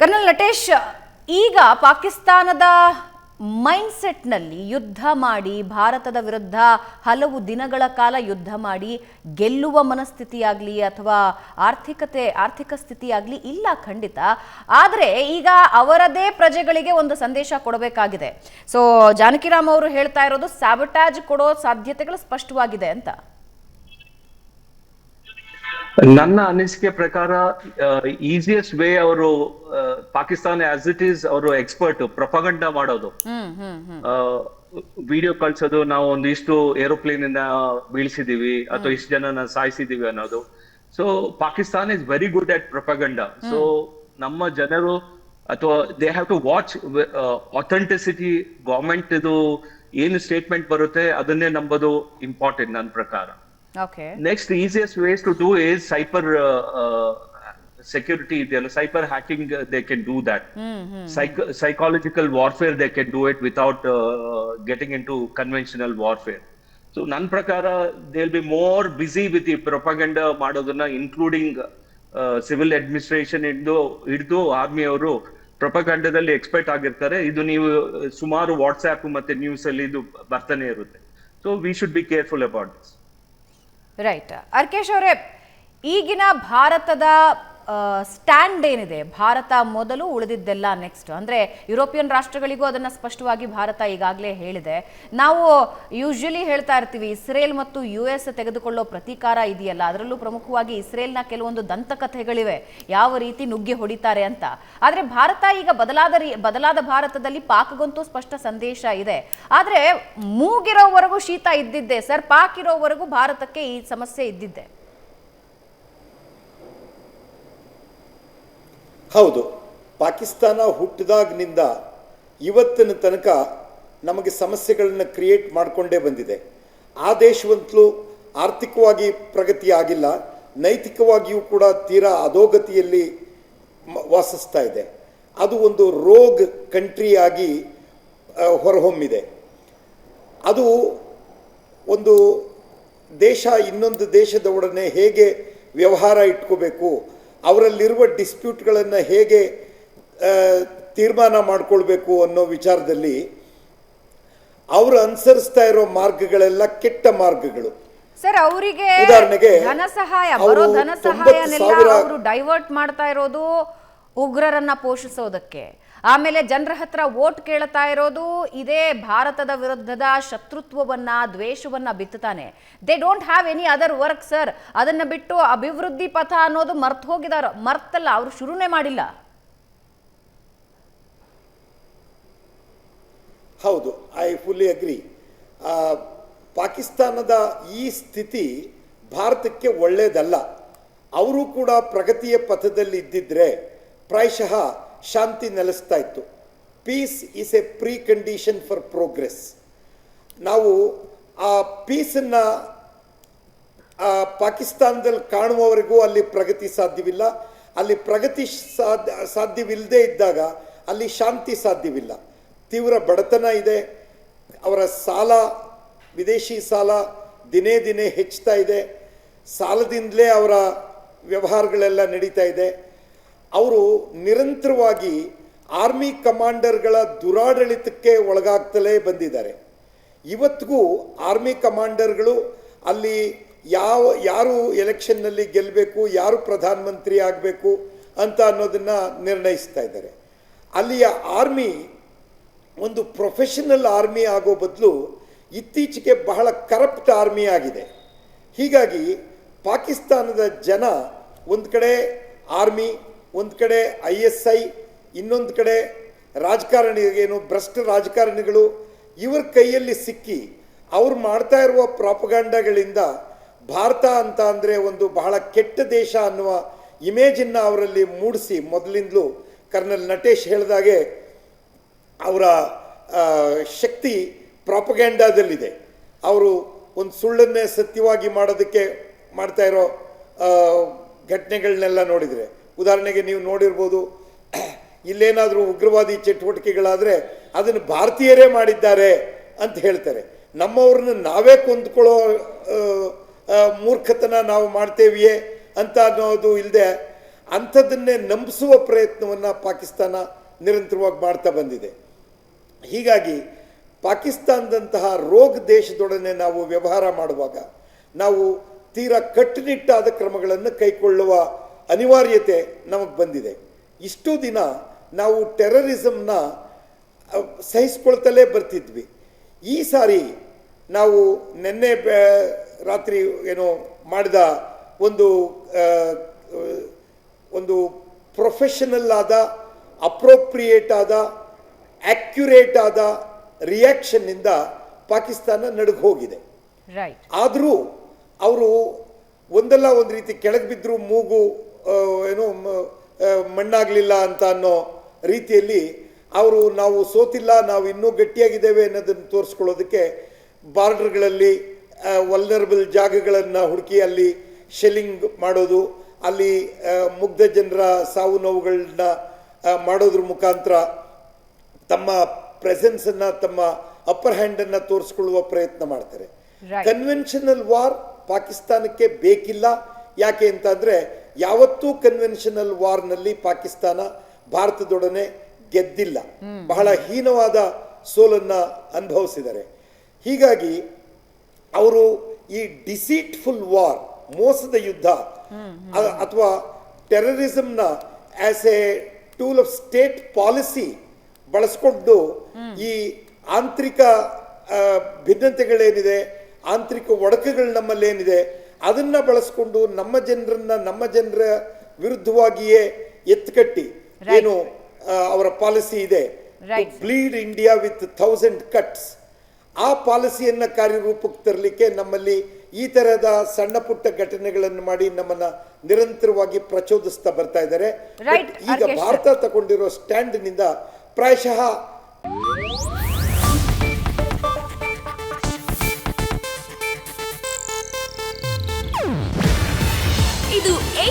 Kernel Natesh ಈಗ ಪಾಕಿಸ್ತಾನದ ಮೈಂಡ್ಸೆಟ್ನಲ್ಲಿ ಯುದ್ಧ ಮಾಡಿ, ಭಾರತದ ವಿರುದ್ಧ ಹಲವು ದಿನಗಳ ಕಾಲ ಯುದ್ಧ ಮಾಡಿ, ಗೆಲ್ಲುವ ಮನಸ್ಥಿತಿಯಾಗಲಿ ಅಥವಾ ಆರ್ಥಿಕತೆ, ಆರ್ಥಿಕ ಸ್ಥಿತಿಯಾಗಲಿ ಇಲ್ಲ ಖಂಡಿತ. ಆದರೆ ಈಗ ಅವರದೇ ಪ್ರಜೆಗಳಿಗೆ ಒಂದು ಸಂದೇಶ ಕೊಡಬೇಕಾಗಿದೆ. ಸೊ ಜಾನಕಿರಾಮ್ ಅವರು ಹೇಳ್ತಾ ಇರೋದು ಸ್ಯಾಬಟಾಜ್ ಕೊಡೋ ಸಾಧ್ಯತೆಗಳು ಸ್ಪಷ್ಟವಾಗಿದೆ ಅಂತ. ನನ್ನ ಅನಿಸಿಕೆ ಪ್ರಕಾರ ಈಸಿಯೆಸ್ಟ್ ವೇ ಅವರು ಪಾಕಿಸ್ತಾನ ಆಸ್ ಇಟ್ ಈಸ್ ಅವರು ಎಕ್ಸ್ಪರ್ಟ್ ಪ್ರಪಗಂಡ ಮಾಡೋದು. ವಿಡಿಯೋ ಕಳ್ಸೋದು ನಾವು ಒಂದಿಷ್ಟು ಏರೋಪ್ಲೇನ್ ಇಂದ ಬೀಳಿಸಿದೀವಿ ಅಥವಾ ಇಷ್ಟು ಜನನ ಸಾಯಿಸಿದೀವಿ ಅನ್ನೋದು. So Pakistan is very good at propaganda. So ನಮ್ಮ ಜನರು ಅಥವಾ they have to watch authenticity government ಇದು ಏನು ಸ್ಟೇಟ್ಮೆಂಟ್ ಬರುತ್ತೆ ಅದನ್ನೇ ನಂಬೋದು ಇಂಪಾರ್ಟೆಂಟ್ ನನ್ನ ಪ್ರಕಾರ. Okay Next, the easiest ways to do is cyber uh, uh, security. You know, cyber hacking, uh, they can do that. Mm-hmm. Psych- psychological warfare, they can do it without uh, getting into conventional warfare. So, ನನ್ನ ಪ್ರಕಾರ they'll be more busy with the propaganda ಮಾಡೋದನ್ನ including civil administration ಹಿಡಿದು ಹಿಡಿದು ಆರ್ಮಿಯವರು ಪ್ರೊಪಗಂಡದಲ್ಲಿ expert ಆಗಿರ್ತಾರೆ ಇದು ನೀವು ಸುಮಾರು WhatsApp ಮತ್ತೆ ನ್ಯೂಸ್ ಅಲ್ಲಿ ಇದು ಬರ್ತಾನೆ ಇರುತ್ತೆ so we should be careful about this right. Arkesh ಅವರೇ ಈಗಿನ ಭಾರತದ ಸ್ಟ್ಯಾಂಡ್ ಏನಿದೆ? ಭಾರತ ಮೊದಲು ಉಳಿದಿದ್ದೆಲ್ಲ ನೆಕ್ಸ್ಟ್ ಅಂದ್ರೆ ಯುರೋಪಿಯನ್ ರಾಷ್ಟ್ರಗಳಿಗೂ ಅದನ್ನ ಸ್ಪಷ್ಟವಾಗಿ ಭಾರತ ಈಗಾಗಲೇ ಹೇಳಿದೆ. ನಾವು ಯೂಶ್ವಲಿ ಹೇಳ್ತಾ ಇರ್ತೀವಿ, ಇಸ್ರೇಲ್ ಮತ್ತು ಯು ಎಸ್ ತೆಗೆದುಕೊಳ್ಳೋ ಪ್ರತೀಕಾರ ಇದೆಯಲ್ಲ? ಅದರಲ್ಲೂ ಪ್ರಮುಖವಾಗಿ ಇಸ್ರೇಲ್ನ ಕೆಲವೊಂದು ದಂತಕಥೆಗಳಿವೆ. ಯಾವ ರೀತಿ ನುಗ್ಗಿ ಹೊಡಿತಾರೆ ಅಂತ. ಆದ್ರೆ ಭಾರತ ಈಗ ಬದಲಾದ ರೀ- ಬದಲಾದ ಭಾರತದಲ್ಲಿ ಪಾಕ್ಗಂತೂ ಸ್ಪಷ್ಟ ಸಂದೇಶ ಇದೆ. ಆದ್ರೆ ಮೂಗಿರೋವರೆಗೂ ಶೀತ ಇದ್ದಿದ್ದೆ, ಸರ್. ಪಾಕ್ ಇರೋವರೆಗೂ ಭಾರತಕ್ಕೆ ಈ ಸಮಸ್ಯೆ ಇದ್ದಿದ್ದೆ. ಹೌದು, ಪಾಕಿಸ್ತಾನ ಹುಟ್ಟಿದಾಗಿನಿಂದ ಇವತ್ತಿನ ತನಕ ನಮಗೆ ಸಮಸ್ಯೆಗಳನ್ನು ಕ್ರಿಯೇಟ್ ಮಾಡಿಕೊಂಡೇ ಬಂದಿದೆ. ಆ ದೇಶವಂತಲೂ ಆರ್ಥಿಕವಾಗಿ ಪ್ರಗತಿ ಆಗಿಲ್ಲ ನೈತಿಕವಾಗಿಯೂ ಕೂಡ ತೀರಾ ಅಧೋಗತಿಯಲ್ಲಿ ವಾಸಿಸ್ತಾ ಇದೆ. ಅದು ಒಂದು ರೋಗ್ ಕಂಟ್ರಿಯಾಗಿ ಹೊರಹೊಮ್ಮಿದೆ. ಅದು ಒಂದು ದೇಶ ಇನ್ನೊಂದು ದೇಶದೊಡನೆ ಹೇಗೆ ವ್ಯವಹಾರ ಇಟ್ಕೋಬೇಕು ಅವರಲ್ಲಿರುವ ಡಿಸ್ಪ್ಯೂಟ್ಗಳನ್ನು ಹೇಗೆ ತೀರ್ಮಾನ ಮಾಡಿಕೊಳ್ಬೇಕು ಅನ್ನೋ ವಿಚಾರದಲ್ಲಿ ಅವರು ಅನುಸರಿಸ್ತಾ ಇರೋ ಮಾರ್ಗಗಳೆಲ್ಲ ಕೆಟ್ಟ ಮಾರ್ಗಗಳು. ಸರ್ ಅವರಿಗೆ ಉದಾಹರಣೆಗೆ, ಧನ ಸಹಾಯ ಬರೋ ಧನ ಸಹಾಯನೆಲ್ಲ ಅವರು ಡೈವರ್ಟ್ ಮಾಡ್ತಾ ಇರೋದು ಉಗ್ರರನ್ನ ಪೋಷಿಸೋದಕ್ಕೆ. ಆಮೇಲೆ ಜನರ ಹತ್ರ ವೋಟ್ ಕೇಳ್ತಾ ಇರೋದು ಇದೇ ಭಾರತದ ವಿರುದ್ಧದ ಶತ್ರುತ್ವವನ್ನ, ದ್ವೇಷವನ್ನ ಬಿತ್ತುತ್ತಾನೆ. They don't have any other work sir ಅದನ್ನ ಬಿಟ್ಟು ಅಭಿವೃದ್ಧಿ ಪಥ ಅನ್ನೋದು ಮರ್ತು ಹೋಗಿದಾರ. ಮರ್ತಲ್ಲ, ಅವರು ಶುರುನೇ ಮಾಡಿಲ್ಲ. ಹೌದು ಐ ಫುಲ್ಲಿ ಅಗ್ರಿ ಪಾಕಿಸ್ತಾನದ ಈ ಸ್ಥಿತಿ ಭಾರತಕ್ಕೆ ಒಳ್ಳೆಯದಲ್ಲ ಅವರು ಕೂಡ ಪ್ರಗತಿಯ ಪಥದಲ್ಲಿ ಇದ್ದಿದ್ರೆ ಪ್ರಾಯಶಃ ಶಾಂತಿ ನೆಲೆಸ್ತಾ ಇತ್ತು. Peace is a precondition for progress ನಾವು ಆ ಪೀಸನ್ನು ಆ ಪಾಕಿಸ್ತಾನದಲ್ಲಿ ಕಾಣುವವರೆಗೂ ಅಲ್ಲಿ ಪ್ರಗತಿ ಸಾಧ್ಯವಿಲ್ಲ. ಅಲ್ಲಿ ಪ್ರಗತಿ ಸಾಧ್ಯ, ಸಾಧ್ಯವಿಲ್ಲದೆ ಇದ್ದಾಗ ಅಲ್ಲಿ ಶಾಂತಿ ಸಾಧ್ಯವಿಲ್ಲ. ತೀವ್ರ ಬಡತನ ಇದೆ. ಅವರ ಸಾಲ, ವಿದೇಶಿ ಸಾಲ ದಿನೇ ದಿನೇ ಹೆಚ್ಚುತ್ತಾ ಇದೆ. ಸಾಲದಿಂದಲೇ ಅವರ ವ್ಯವಹಾರಗಳೆಲ್ಲ ನಡೀತಾ ಇದೆ. ಅವರು ನಿರಂತರವಾಗಿ ಆರ್ಮಿ ಕಮಾಂಡರ್ಗಳ ದುರಾಡಳಿತಕ್ಕೆ ಒಳಗಾಗ್ತಲೇ ಬಂದಿದ್ದಾರೆ. ಇವತ್ತಿಗೂ ಆರ್ಮಿ ಕಮಾಂಡರ್ಗಳು ಅಲ್ಲಿ ಯಾವ, ಯಾರು ಎಲೆಕ್ಷನ್ನಲ್ಲಿ ಗೆಲ್ಲಬೇಕು ಯಾರು ಪ್ರಧಾನಮಂತ್ರಿ ಆಗಬೇಕು ಅಂತ ಅನ್ನೋದನ್ನು ನಿರ್ಣಯಿಸ್ತಾ ಇದ್ದಾರೆ. ಅಲ್ಲಿಯ ಆರ್ಮಿ ಒಂದು ಪ್ರೊಫೆಷನಲ್ ಆರ್ಮಿ ಆಗೋ ಬದಲು ಇತ್ತೀಚೆಗೆ ಬಹಳ ಕರಪ್ಟ್ ಆರ್ಮಿ ಆಗಿದೆ. ಹೀಗಾಗಿ ಪಾಕಿಸ್ತಾನದ ಜನ ಒಂದು ಕಡೆ ಆರ್ಮಿ ಒಂದು ಕಡೆ ಐ ಎಸ್ ಐ, ಇನ್ನೊಂದು ಕಡೆ ರಾಜಕಾರಣಿಗೇನು ಭ್ರಷ್ಟ ರಾಜಕಾರಣಿಗಳು, ಇವರ ಕೈಯಲ್ಲಿ ಸಿಕ್ಕಿ ಅವ್ರು ಮಾಡ್ತಾ ಇರುವ ಪ್ರಾಪಗಾಂಡಗಳಿಂದ ಭಾರತ ಅಂತ ಅಂದರೆ ಒಂದು ಬಹಳ ಕೆಟ್ಟ ದೇಶ ಅನ್ನುವ ಇಮೇಜನ್ನು ಅವರಲ್ಲಿ ಮೂಡಿಸಿ ಮೊದಲಿಂದಲೂ ಕರ್ನಲ್ ನಟೇಶ್ ಹೇಳಿದಾಗೆ ಅವರ ಶಕ್ತಿ ಪ್ರಾಪಗ್ಯಾಂಡಾದಲ್ಲಿದೆ ಅವರು ಒಂದು ಸುಳ್ಳನ್ನೇ ಸತ್ಯವಾಗಿ ಮಾಡೋದಕ್ಕೆ ಮಾಡ್ತಾ ಇರೋ ಘಟನೆಗಳನ್ನೆಲ್ಲ ನೋಡಿದರೆ. ಉದಾಹರಣೆಗೆ ನೀವು ನೋಡಿರ್ಬೋದು ಇಲ್ಲೇನಾದರೂ ಉಗ್ರವಾದಿ ಚಟುವಟಿಕೆಗಳಾದರೆ ಅದನ್ನು ಭಾರತೀಯರೇ ಮಾಡಿದ್ದಾರೆ ಅಂತ ಹೇಳ್ತಾರೆ. ನಮ್ಮವ್ರನ್ನ ನಾವೇ ಆ, ಮೂರ್ಖತನ ನಾವು ಮಾಡ್ತೇವಿಯೇ ಅಂತ ಅನ್ನೋದು ಇಲ್ಲದೆ ಅಂಥದ್ದನ್ನೇ ನಂಬಿಸುವ ಪ್ರಯತ್ನವನ್ನು ಪಾಕಿಸ್ತಾನ ನಿರಂತರವಾಗಿ ಮಾಡ್ತಾ ಬಂದಿದೆ. ಹೀಗಾಗಿ ಪಾಕಿಸ್ತಾನದಂತಹ ರೋಗ ದೇಶದೊಡನೆ ನಾವು ವ್ಯವಹಾರ ಮಾಡುವಾಗ ನಾವು ತೀರಾ ಕಟ್ಟುನಿಟ್ಟಾದ ಕ್ರಮಗಳನ್ನು ಕೈಗೊಳ್ಳುವ ಅನಿವಾರ್ಯತೆ ನಮಗೆ ಬಂದಿದೆ. ಇಷ್ಟು ದಿನ ನಾವು ಟೆರರಿಸಮ್ನ ಸಹಿಸ್ಕೊಳ್ತಲೇ ಬರ್ತಿದ್ವಿ. ಈ ಸಾರಿ ನಾವು ನಿನ್ನೆ ರಾತ್ರಿ ಏನೋ ಮಾಡಿದ ಒಂದು ಒಂದು ಪ್ರೊಫೆಷನಲ್ ಆದ ಅಪ್ರೋಪ್ರಿಯೇಟ್ ಆದ ಆಕ್ಯುರೇಟ್ ಆದ ರಿಯಾಕ್ಷನ್ನಿಂದ ಪಾಕಿಸ್ತಾನ ನಡುಗೆ ಹೋಗಿದೆ. ಆದರೂ ಅವರು ಒಂದಲ್ಲ ಒಂದು ರೀತಿ ಕೆಳಗೆ ಬಿದ್ದರೂ ಮೂಗು ಏನೋ ಮಣ್ಣಾಗಲಿಲ್ಲ ಅಂತ ಅನ್ನೋ ರೀತಿಯಲ್ಲಿ ಅವರು ನಾವು ಸೋತಿಲ್ಲ ನಾವು ಇನ್ನೂ ಗಟ್ಟಿಯಾಗಿದ್ದೇವೆ ಅನ್ನೋದನ್ನು ತೋರಿಸ್ಕೊಳ್ಳೋದಕ್ಕೆ ಬಾರ್ಡರ್ಗಳಲ್ಲಿ ವಲ್ನರಬಲ್ ಜಾಗಗಳನ್ನು ಹುಡುಕಿ ಅಲ್ಲಿ ಶೆಲ್ಲಿಂಗ್ ಮಾಡೋದು ಅಲ್ಲಿ ಮುಗ್ಧ ಜನರ ಸಾವು ನೋವುಗಳನ್ನ ಮಾಡೋದ್ರ ಮುಖಾಂತರ ತಮ್ಮ ಪ್ರೆಸೆನ್ಸನ್ನು ಅನ್ನ ತಮ್ಮ ಅಪ್ಪರ್ ಹ್ಯಾಂಡನ್ನು ಅನ್ನ ತೋರಿಸ್ಕೊಳ್ಳುವ ಪ್ರಯತ್ನ ಮಾಡ್ತಾರೆ. ಕನ್ವೆನ್ಷನಲ್ ವಾರ್ ಪಾಕಿಸ್ತಾನಕ್ಕೆ ಬೇಕಿಲ್ಲ. ಯಾಕೆ ಅಂತಂದ್ರೆ ಯಾವತ್ತೂ ಕನ್ವೆನ್ಷನಲ್ ವಾರ್ನಲ್ಲಿ ಪಾಕಿಸ್ತಾನ ಭಾರತದೊಡನೆ ಗೆದ್ದಿಲ್ಲ. ಬಹಳ ಹೀನವಾದ ಸೋಲನ್ನ ಅನುಭವಿಸಿದ್ದಾರೆ. ಹೀಗಾಗಿ ಅವರು ಈ ಡಿಸೀಟ್ಫುಲ್ ವಾರ್ ಮೋಸದ ಯುದ್ಧ ಅಥವಾ ಟೆರರಿಸಂನ as a tool of state policy ಬಳಸ್ಕೊಂಡು ಈ ಆಂತರಿಕ ಭಿನ್ನತೆಗಳೇನಿದೆ ಆಂತರಿಕ ಒಡಕುಗಳು ನಮ್ಮಲ್ಲೇನಿದೆ ಅದನ್ನ ಬಳಸ್ಕೊಂಡು ನಮ್ಮ ಜನರನ್ನ ನಮ್ಮ ಜನರ ವಿರುದ್ಧವಾಗಿಯೇ ಎತ್ತುಕಟ್ಟಿ. ಏನು ಅವರ ಪಾಲಿಸಿ ಇದೆ. Bleed India with thousand cuts ಆ ಪಾಲಿಸಿಯನ್ನು ಕಾರ್ಯರೂಪಕ್ಕೆ ತರಲಿಕ್ಕೆ ನಮ್ಮಲ್ಲಿ ಈ ತರಹದ ಸಣ್ಣ ಪುಟ್ಟ ಘಟನೆಗಳನ್ನು ಮಾಡಿ ನಮ್ಮನ್ನ ನಿರಂತರವಾಗಿ ಪ್ರಚೋದಿಸ್ತಾ ಬರ್ತಾ ಇದ್ದಾರೆ. ಈಗ ಭಾರತ ತಗೊಂಡಿರೋ ಸ್ಟ್ಯಾಂಡ್ನಿಂದ ಪ್ರಾಯಶಃ